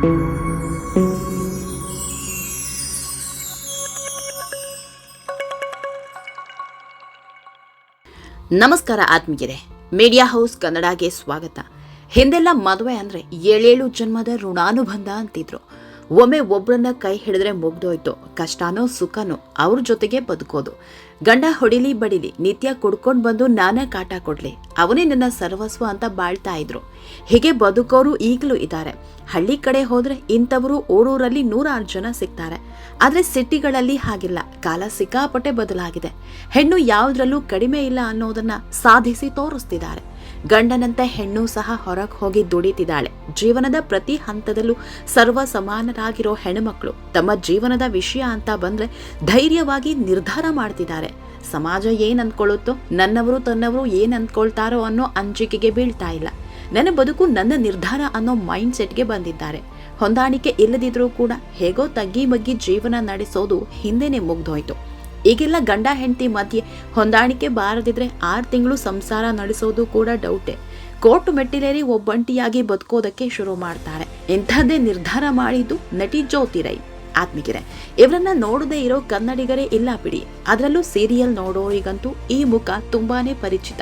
ನಮಸ್ಕಾರ ಆತ್ಮೀಯರೇ. Media house ಕನ್ನಡಗೆ ಸ್ವಾಗತ. ಹಿಂದೆಲ್ಲ ಮದುವೆ ಅಂದ್ರೆ ಏಳೇಳು ಜನ್ಮದ ಋಣಾನುಬಂಧ ಅಂತಿದ್ರು. ಒಮ್ಮೆ ಒಬ್ಬರನ್ನ ಕೈ ಹಿಡಿದ್ರೆ ಮುಗ್ದೋಯ್ತು. ಕಷ್ಟನೋ ಸುಖನೋ ಅವ್ರ ಜೊತೆಗೆ ಬದುಕೋದು. ಗಂಡ ಹೊಡಿಲಿ ಬಡಿಲಿ, ನಿತ್ಯ ಕುಡ್ಕೊಂಡು ಬಂದು ನಾನೇ ಕಾಟ ಕೊಡ್ಲಿ. ಅವನೇ ನನ್ನ ಸರ್ವಸ್ವ ಅಂತ ಬಾಳ್ತಾ ಇದ್ರು. ಹೀಗೆ ಬದುಕೋರು ಈಗಲೂ ಇದ್ದಾರೆ. ಹಳ್ಳಿ ಕಡೆ ಹೋದ್ರೆ ಇಂಥವರು ಊರೂರಲ್ಲಿ ನೂರಾರು ಜನ ಸಿಗ್ತಾರೆ. ಆದ್ರೆ ಸಿಟಿಗಳಲ್ಲಿ ಹಾಗಿಲ್ಲ. ಕಾಲ ಸಿಕ್ಕಾಪಟ್ಟೆ ಬದಲಾಗಿದೆ. ಹೆಣ್ಣು ಯಾವುದ್ರಲ್ಲೂ ಕಡಿಮೆ ಇಲ್ಲ ಅನ್ನೋದನ್ನ ಸಾಧಿಸಿ ತೋರಿಸ್ತಿದ್ದಾರೆ. ಗಂಡನಂತೆ ಹೆಣ್ಣು ಸಹ ಹೊರಗೆ ಹೋಗಿ ದುಡಿತಿದ್ದಾಳೆ. ಜೀವನದ ಪ್ರತಿ ಹಂತದಲ್ಲೂ ಸರ್ವ ಸಮಾನರಾಗಿರೋ ಹೆಣ್ಣುಮಕ್ಕಳು ತಮ್ಮ ಜೀವನದ ವಿಷಯ ಅಂತ ಬಂದ್ರೆ ಧೈರ್ಯವಾಗಿ ನಿರ್ಧಾರ ಮಾಡ್ತಿದ್ದಾರೆ. ಸಮಾಜ ಏನ್ ಅಂದ್ಕೊಳ್ಳುತ್ತೋ ನನ್ನವರು ತನ್ನವರು ಏನ್ ಅಂದ್ಕೊಳ್ತಾರೋ ಅನ್ನೋ ಅಂಜಿಕೆಗೆ ಬೀಳ್ತಾ ಇಲ್ಲ. ನನ್ನ ಬದುಕು ನನ್ನ ನಿರ್ಧಾರ ಅನ್ನೋ ಮೈಂಡ್ ಸೆಟ್ಗೆ ಬಂದಿದ್ದಾರೆ. ಹೊಂದಾಣಿಕೆ ಇಲ್ಲದಿದ್ರೂ ಕೂಡ ಹೇಗೋ ತಗ್ಗಿ ಮಗ್ಗಿ ಜೀವನ ನಡೆಸೋದು ಹಿಂದೆನೆ ಮುಗ್ದೋಯ್ತು. ಈಗೆಲ್ಲ ಗಂಡ ಹೆಂಡತಿ ಮಧ್ಯೆ ಹೊಂದಾಣಿಕೆ ಬಾರದಿದ್ರೆ ಆರು ತಿಂಗಳು ಸಂಸಾರ ನಡೆಸೋದು ಕೂಡ ಡೌಟೆ. ಕೋರ್ಟ್ ಮೆಟ್ಟಿಲೇರಿ ಒಬ್ಬಂಟಿಯಾಗಿ ಬದುಕೋದಕ್ಕೆ ಶುರು ಮಾಡ್ತಾರೆ. ಇಂಥದ್ದೇ ನಿರ್ಧಾರ ಮಾಡಿದ್ದು ನಟಿ ಜ್ಯೋತಿ ರೈ. ಆತ್ಮಿಗೆರೆ ಇವರನ್ನ ನೋಡದೇ ಇರೋ ಕನ್ನಡಿಗರೇ ಇಲ್ಲ ಬಿಡಿ. ಅದರಲ್ಲೂ ಸೀರಿಯಲ್ ನೋಡೋರಿಗಂತೂ ಈ ಮುಖ ತುಂಬಾನೇ ಪರಿಚಿತ.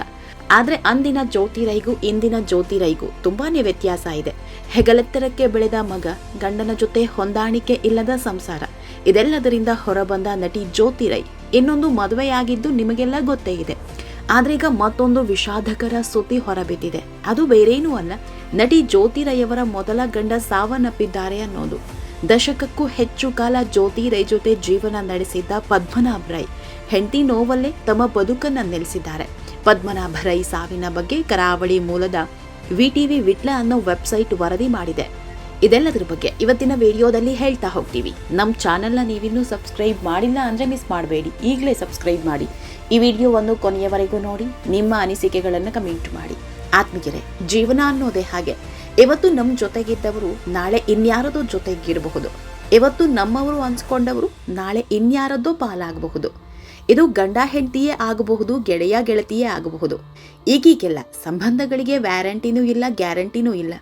ಆದ್ರೆ ಅಂದಿನ ಜ್ಯೋತಿರೈಗೂ ಇಂದಿನ ಜ್ಯೋತಿರೈಗೂ ತುಂಬಾನೇ ವ್ಯತ್ಯಾಸ ಇದೆ. ಹೆಗಲೆತ್ತರಕ್ಕೆ ಬೆಳೆದ ಮಗ ಗಂಡನ ಜೊತೆ ಹೊಂದಾಣಿಕೆ ಇಲ್ಲದ ಸಂಸಾರ. ಇದೆಲ್ಲದರಿಂದ ಹೊರಬಂದ ನಟಿ ಜ್ಯೋತಿರೈ ಇನ್ನೊಂದು ಮದುವೆಯಾಗಿದ್ದು ನಿಮಗೆಲ್ಲ ಗೊತ್ತೇ ಇದೆ. ಆದ್ರೆ ಈಗ ಮತ್ತೊಂದು ವಿಷಾದಕರ ಸುದ್ದಿ ಹೊರಬಿದ್ದಿದೆ. ಅದು ಬೇರೇನೂ ಅಲ್ಲ, ನಟಿ ಜ್ಯೋತಿರೈಯವರ ಮೊದಲ ಗಂಡ ಸಾವನ್ನಪ್ಪಿದ್ದಾರೆ ಅನ್ನೋದು. ದಶಕಕ್ಕೂ ಹೆಚ್ಚು ಕಾಲ ಜ್ಯೋತಿ ರೈ ಜೊತೆ ಜೀವನ ನಡೆಸಿದ್ದ ಪದ್ಮನಾಭ ರೈ. ಹೆಂಡತಿ ನೋವಲ್ಲೇ ತಮ್ಮ ಬದುಕನ್ನ ನೆಲೆಸಿದ್ದಾರೆ. ಪದ್ಮನಾಭ ರೈ ಸಾವಿನ ಬಗ್ಗೆ ಕರಾವಳಿ ಮೂಲದ ವಿಟಿವಿ ವಿಟ್ಲ ಅನ್ನೋ ವೆಬ್ಸೈಟ್ ವರದಿ ಮಾಡಿದೆ. ಇದೆಲ್ಲದರ ಬಗ್ಗೆ ಇವತ್ತಿನ ವಿಡಿಯೋದಲ್ಲಿ ಹೇಳ್ತಾ ಹೋಗ್ತೀವಿ. ನಮ್ಮ ಚಾನೆಲ್ನ ನೀವಿನ್ನೂ ಸಬ್ಸ್ಕ್ರೈಬ್ ಮಾಡಿಲ್ಲ ಅಂದರೆ ಮಿಸ್ ಮಾಡಬೇಡಿ. ಈಗಲೇ ಸಬ್ಸ್ಕ್ರೈಬ್ ಮಾಡಿ. ಈ ವಿಡಿಯೋವನ್ನು ಕೊನೆಯವರೆಗೂ ನೋಡಿ, ನಿಮ್ಮ ಅನಿಸಿಕೆಗಳನ್ನು ಕಮೆಂಟ್ ಮಾಡಿ. ಆತ್ಮೀಯರೇ, ಜೀವನ ಅನ್ನೋದೇ ಹಾಗೆ. ಇವತ್ತು ನಮ್ಮ ಜೊತೆಗಿದ್ದವರು ನಾಳೆ ಇನ್ಯಾರದೋ ಜೊತೆಗಿರಬಹುದು. ಇವತ್ತು ನಮ್ಮವರು ಅನ್ಸ್ಕೊಂಡವರು ನಾಳೆ ಇನ್ಯಾರದ್ದೋ ಪಾಲಾಗಬಹುದು. ಇದು ಗಂಡ ಹೆಂಡತಿಯೇ ಆಗಬಹುದು, ಗೆಳೆಯ ಗೆಳತಿಯೇ ಆಗಬಹುದು. ಈಗೀಗೆಲ್ಲ ಸಂಬಂಧಗಳಿಗೆ ವ್ಯಾರಂಟಿನೂ ಇಲ್ಲ, ಗ್ಯಾರಂಟಿನೂ ಇಲ್ಲ.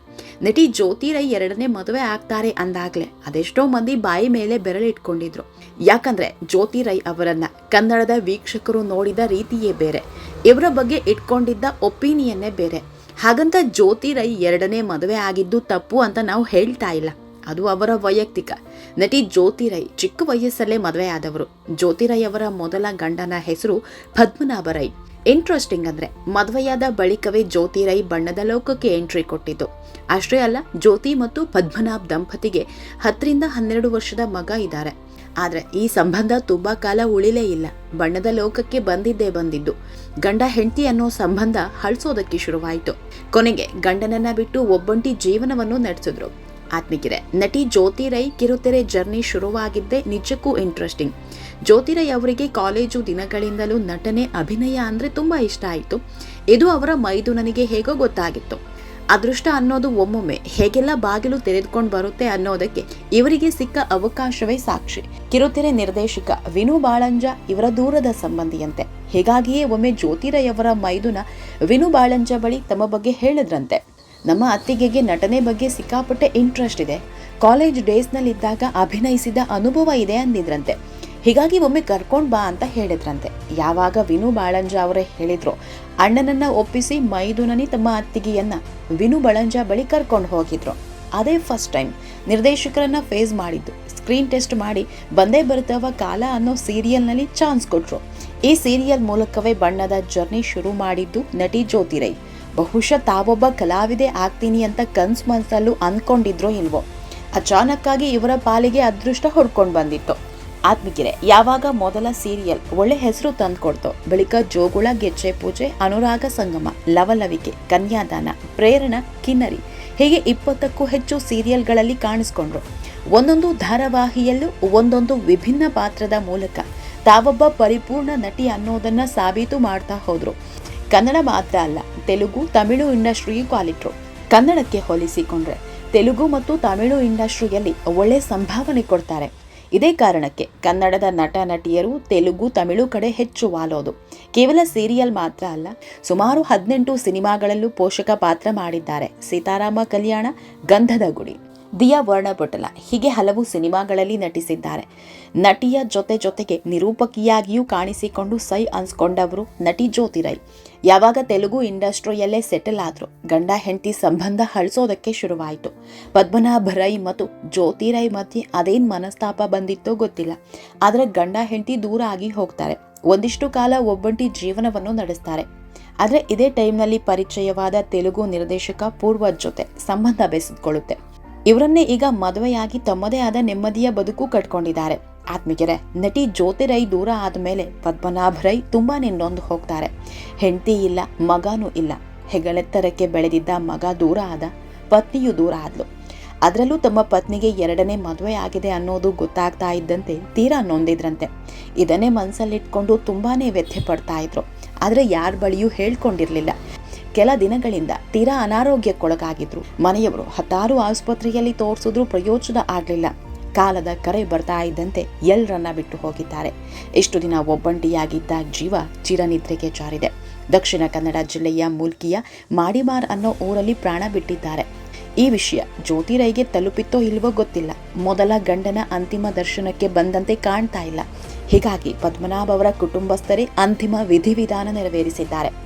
ನಟಿ ಜ್ಯೋತಿ ರೈ ಎರಡನೇ ಮದುವೆ ಆಗ್ತಾರೆ ಅಂದಾಗ್ಲೇ. ಅದೆಷ್ಟೋ ಮಂದಿ ಬಾಯಿ ಮೇಲೆ ಬೆರಳಿಟ್ಕೊಂಡಿದ್ರು. ಯಾಕಂದ್ರೆ ಜ್ಯೋತಿ ರೈ ಅವರನ್ನ ಕನ್ನಡದ ವೀಕ್ಷಕರು ನೋಡಿದ ರೀತಿಯೇ ಬೇರೆ. ಇವರ ಬಗ್ಗೆ ಇಟ್ಕೊಂಡಿದ್ದ ಒಪಿನಿಯನ್ನೇ ಬೇರೆ. ಹಾಗಂತ ಜ್ಯೋತಿ ರೈ ಎರಡನೇ ಮದುವೆ ಆಗಿದ್ದು ತಪ್ಪು ಅಂತ ನಾವು ಹೇಳ್ತಾ ಇಲ್ಲ. ಅದು ಅವರ ವೈಯಕ್ತಿಕ. ನಟಿ ಜ್ಯೋತಿರೈ ಚಿಕ್ಕ ವಯಸ್ಸಲ್ಲೇ ಮದುವೆ ಆದವರು ಜ್ಯೋತಿರೈ ಅವರ ಮೊದಲ ಗಂಡನ ಹೆಸರು ಪದ್ಮನಾಭರೈ. ಇಂಟ್ರೆಸ್ಟಿಂಗ್ ಅಂದ್ರೆ ಮದುವೆಯಾದ ಬಳಿಕವೇ ಜ್ಯೋತಿರೈ ಬಣ್ಣದ ಲೋಕಕ್ಕೆ ಎಂಟ್ರಿ ಕೊಟ್ಟಿದ್ದು. ಅಷ್ಟೇ ಅಲ್ಲ, ಜ್ಯೋತಿ ಮತ್ತು ಪದ್ಮನಾಭ್ ದಂಪತಿಗೆ ಹತ್ತರಿಂದ ಹನ್ನೆರಡು ವರ್ಷದ ಮಗ ಇದ್ದಾರೆ. ಆದರೆ ಈ ಸಂಬಂಧ ತುಂಬಾ ಕಾಲ ಉಳಿಲೇ ಇಲ್ಲ. ಬಣ್ಣದ ಲೋಕಕ್ಕೆ ಬಂದಿದ್ದೇ ಬಂದಿದ್ದು. ಗಂಡ ಹೆಂಡತಿ ಅನ್ನೋ ಸಂಬಂಧ ಹಳ್ಸೋದಕ್ಕೆ ಶುರುವಾಯಿತು. ಕೊನೆಗೆ ಗಂಡನನ್ನ ಬಿಟ್ಟು ಒಬ್ಬಂಟಿ ಜೀವನವನ್ನು ನಡೆಸಿದ್ರು. ಆತ್ಮಿಕಿರೆ, ನಟಿ ಜ್ಯೋತಿ ರೈ ಕಿರುತೆರೆ ಜರ್ನಿ ಶುರುವಾಗಿದ್ದೇ ನಿಜಕ್ಕೂ ಇಂಟ್ರೆಸ್ಟಿಂಗ್ ಜ್ಯೋತಿ ರೈ ಅವರಿಗೆ ಕಾಲೇಜು ದಿನಗಳಿಂದಲೂ ನಟನೆ, ಅಭಿನಯ ಅಂದರೆ ತುಂಬ ಇಷ್ಟ ಆಯಿತು. ಇದು ಅವರ ಮೈದು ನನಗೆ ಹೇಗೋ ಗೊತ್ತಾಗಿತ್ತು. ಅದೃಷ್ಟ ಅನ್ನೋದು ಒಮ್ಮೊಮ್ಮೆ ಹೇಗೆಲ್ಲ ಬಾಗಿಲು ತೆರೆದುಕೊಂಡು ಬರುತ್ತೆ ಅನ್ನೋದಕ್ಕೆ ಇವರಿಗೆ ಸಿಕ್ಕ ಅವಕಾಶವೇ ಸಾಕ್ಷಿ. ಕಿರುತೆರೆ ನಿರ್ದೇಶಕ ವಿನು ಬಾಳಂಜ ಇವರ ದೂರದ ಸಂಬಂಧಿಯಂತೆ. ಹೀಗಾಗಿಯೇ ಒಮ್ಮೆ ಜ್ಯೋತಿರಯವರ ಮೈದುನ ವಿನು ಬಾಳಂಜ ಬಳಿ ತಮ್ಮ ಬಗ್ಗೆ ಹೇಳಿದ್ರಂತೆ. ನಮ್ಮ ಅತ್ತಿಗೆಗೆ ನಟನೆ ಬಗ್ಗೆ ಸಿಕ್ಕಾಪಟ್ಟೆ ಇಂಟ್ರೆಸ್ಟ್ ಇದೆ. ಕಾಲೇಜ್ ಡೇಸ್ನಲ್ಲಿದ್ದಾಗ ಅಭಿನಯಿಸಿದ ಅನುಭವ ಇದೆ ಅಂದಿದ್ರಂತೆ. ಹೀಗಾಗಿ ಒಮ್ಮೆ ಕರ್ಕೊಂಡು ಬಾ ಅಂತ ಹೇಳಿದ್ರಂತೆ. ಯಾವಾಗ ವಿನು ಬಾಳಂಜ ಅವರೇ ಹೇಳಿದ್ರು, ಅಣ್ಣನನ್ನ ಒಪ್ಪಿಸಿ ಮೈದುನನಿ ತಮ್ಮ ಅತ್ತಿಗೆಯನ್ನ ವಿನು ಬಳಂಜ ಬಳಿ ಕರ್ಕೊಂಡು ಹೋಗಿದ್ರು. ಅದೇ ಫಸ್ಟ್ ಟೈಮ್ ನಿರ್ದೇಶಕರನ್ನ ಫೇಸ್ ಮಾಡಿದ್ದು. ಸ್ಕ್ರೀನ್ ಟೆಸ್ಟ್ ಮಾಡಿ ಬಂದೇ ಬರ್ತವ ಕಾಲ ಅನ್ನೋ ಸೀರಿಯಲ್ನಲ್ಲಿ ಚಾನ್ಸ್ ಕೊಟ್ರು. ಈ ಸೀರಿಯಲ್ ಮೂಲಕವೇ ಬಣ್ಣದ ಜರ್ನಿ ಶುರು ಮಾಡಿದ್ದು ನಟಿ ಜ್ಯೋತಿ ರೈ. ಬಹುಶಃ ತಾವೊಬ್ಬ ಕಲಾವಿದೆ ಆಗ್ತೀನಿ ಅಂತ ಕನ್ಸ್ ಮನಸ್ಸಲ್ಲೂ ಅಂದ್ಕೊಂಡಿದ್ರೋ ಇಲ್ವೋ? ಅಚಾನಕ್ಕಾಗಿ ಇವರ ಪಾಲಿಗೆ ಅದೃಷ್ಟ ಹೊಡ್ಕೊಂಡು ಬಂದಿತ್ತು. ಆತ್ಮಿಕಿರೆ, ಯಾವಾಗ ಮೊದಲ ಸೀರಿಯಲ್ ಒಳ್ಳೆ ಹೆಸರು ತಂದ್ಕೊಡ್ತೋ? ಬಳಿಕ ಜೋಗುಳ, ಗೆಜ್ಜೆ ಪೂಜೆ, ಅನುರಾಗ ಸಂಗಮ, ಲವಲವಿಕೆ, ಕನ್ಯಾದಾನ, ಪ್ರೇರಣ, ಕಿನ್ನರಿ ಹೀಗೆ ಇಪ್ಪತ್ತಕ್ಕೂ ಹೆಚ್ಚು ಸೀರಿಯಲ್ಗಳಲ್ಲಿ ಕಾಣಿಸ್ಕೊಂಡ್ರು. ಒಂದೊಂದು ಧಾರಾವಾಹಿಯಲ್ಲೂ ಒಂದೊಂದು ವಿಭಿನ್ನ ಪಾತ್ರದ ಮೂಲಕ ತಾವೊಬ್ಬ ಪರಿಪೂರ್ಣ ನಟಿ ಅನ್ನೋದನ್ನ ಸಾಬೀತು ಮಾಡ್ತಾ ಹೋದ್ರು. ಕನ್ನಡ ಮಾತ್ರ ಅಲ್ಲ, ತೆಲುಗು, ತಮಿಳು ಇಂಡಸ್ಟ್ರಿಯು ಕ್ವಾಲಿಟ್ರು ಕನ್ನಡಕ್ಕೆ ಹೋಲಿಸಿಕೊಂಡ್ರೆ ತೆಲುಗು ಮತ್ತು ತಮಿಳು ಇಂಡಸ್ಟ್ರಿಯಲ್ಲಿ ಒಳ್ಳೆ ಸಂಭಾವನೆ ಕೊಡ್ತಾರೆ. ಇದೇ ಕಾರಣಕ್ಕೆ ಕನ್ನಡದ ನಟ, ನಟಿಯರು ತೆಲುಗು, ತಮಿಳು ಕಡೆ ಹೆಚ್ಚು ವಾಲೋದು. ಕೇವಲ ಸೀರಿಯಲ್ ಮಾತ್ರ ಅಲ್ಲ, ಸುಮಾರು ಹದಿನೆಂಟು ಸಿನಿಮಾಗಳಲ್ಲೂ ಪೋಷಕ ಪಾತ್ರ ಮಾಡಿದ್ದಾರೆ. ಸೀತಾರಾಮ ಕಲ್ಯಾಣ, ಗಂಧದ ಗುಡಿ. ದಿಯಾ ವರ್ಣಪಟಲ ಹೀಗೆ ಹಲವು ಸಿನಿಮಾಗಳಲ್ಲಿ ನಟಿಸಿದ್ದಾರೆ. ನಟಿಯ ಜೊತೆ ಜೊತೆಗೆ ನಿರೂಪಕಿಯಾಗಿಯೂ ಕಾಣಿಸಿಕೊಂಡು ಸೈ ಅನ್ಸ್ಕೊಂಡವರು ನಟಿ ಜ್ಯೋತಿರೈ ಯಾವಾಗ ತೆಲುಗು ಇಂಡಸ್ಟ್ರಿಯಲ್ಲೇ ಸೆಟಲ್ ಆದ್ರು ಗಂಡ ಹೆಂಡತಿ ಸಂಬಂಧ ಹಳಿಸೋದಕ್ಕೆ ಶುರುವಾಯಿತು. ಪದ್ಮನಾಭ ರೈ ಮತ್ತು ಜ್ಯೋತಿರೈ ಮಧ್ಯೆ ಅದೇನು ಮನಸ್ತಾಪ ಬಂದಿತ್ತೋ ಗೊತ್ತಿಲ್ಲ. ಆದರೆ ಗಂಡ ಹೆಂಡತಿ ದೂರ ಆಗಿ ಹೋಗ್ತಾರೆ. ಒಂದಿಷ್ಟು ಕಾಲ ಒಬ್ಬಂಟಿ ಜೀವನವನ್ನು ನಡೆಸ್ತಾರೆ. ಆದರೆ ಇದೇ ಟೈಮ್ನಲ್ಲಿ ಪರಿಚಯವಾದ ತೆಲುಗು ನಿರ್ದೇಶಕ ಪೂರ್ವಜ್ ಜೊತೆ ಸಂಬಂಧ ಬೆಸೆದುಕೊಳ್ಳುತ್ತೆ. ಇವರನ್ನೇ ಈಗ ಮದುವೆಯಾಗಿ ತಮ್ಮದೇ ಆದ ನೆಮ್ಮದಿಯ ಬದುಕು ಕಟ್ಕೊಂಡಿದ್ದಾರೆ. ಆತ್ಮೀಗೆರೆ ನಟಿ ಜ್ಯೋತಿರೈ ದೂರ ಆದಮೇಲೆ ಪದ್ಮನಾಭ ರೈ ತುಂಬಾ ನೊಂದು ಹೋಗ್ತಾರೆ. ಹೆಂಡತಿ ಇಲ್ಲ, ಮಗನೂ ಇಲ್ಲ. ಹೆಗಳೆತ್ತರಕ್ಕೆ ಬೆಳೆದಿದ್ದ ಮಗ ದೂರ ಆದ, ಪತ್ನಿಯು ದೂರ ಆದ್ಲು. ಅದರಲ್ಲೂ ತಮ್ಮ ಪತ್ನಿಗೆ ಎರಡನೇ ಮದುವೆ ಆಗಿದೆ ಅನ್ನೋದು ಗೊತ್ತಾಗ್ತಾ ಇದ್ದಂತೆ ತೀರಾ ನೊಂದಿದ್ರಂತೆ. ಇದನ್ನೇ ಮನಸ್ಸಲ್ಲಿಟ್ಕೊಂಡು ತುಂಬಾನೇ ವ್ಯಥೆ ಪಡ್ತಾ ಇದ್ರು. ಆದರೆ ಯಾರ ಬಳಿಯೂ ಹೇಳ್ಕೊಂಡಿರ್ಲಿಲ್ಲ. ಕೆಲ ದಿನಗಳಿಂದ ತೀರಾ ಅನಾರೋಗ್ಯಕ್ಕೊಳಗಾಗಿದ್ರು. ಮನೆಯವರು ಹತ್ತಾರು ಆಸ್ಪತ್ರೆಯಲ್ಲಿ ತೋರಿಸಿದ್ರು ಪ್ರಯೋಜನ ಆಗಲಿಲ್ಲ. ಕಾಲದ ಕರೆ ಬರ್ತಾ ಇದ್ದಂತೆ ಎಲ್ಲರನ್ನ ಬಿಟ್ಟು ಹೋಗಿದ್ದಾರೆ. ಇಷ್ಟು ದಿನ ಒಬ್ಬಂಟಿಯಾಗಿದ್ದ ಜೀವ ಚಿರನಿದ್ರೆಗೆ ಜಾರಿದೆ. ದಕ್ಷಿಣ ಕನ್ನಡ ಜಿಲ್ಲೆಯ ಮುಲ್ಕಿಯ ಮಾಡಿಮಾರ್ ಅನ್ನೋ ಊರಲ್ಲಿ ಪ್ರಾಣ ಬಿಟ್ಟಿದ್ದಾರೆ. ಈ ವಿಷಯ ಜ್ಯೋತಿರೈಗೆ ತಲುಪಿತ್ತೋ ಇಲ್ವೋ ಗೊತ್ತಿಲ್ಲ. ಮೊದಲ ಗಂಡನ ಅಂತಿಮ ದರ್ಶನಕ್ಕೆ ಬಂದಂತೆ ಕಾಣ್ತಾ ಇಲ್ಲ. ಹೀಗಾಗಿ ಪದ್ಮನಾಭ ಅವರ ಕುಟುಂಬಸ್ಥರೇ ಅಂತಿಮ ವಿಧಿವಿಧಾನ ನೆರವೇರಿಸಿದ್ದಾರೆ.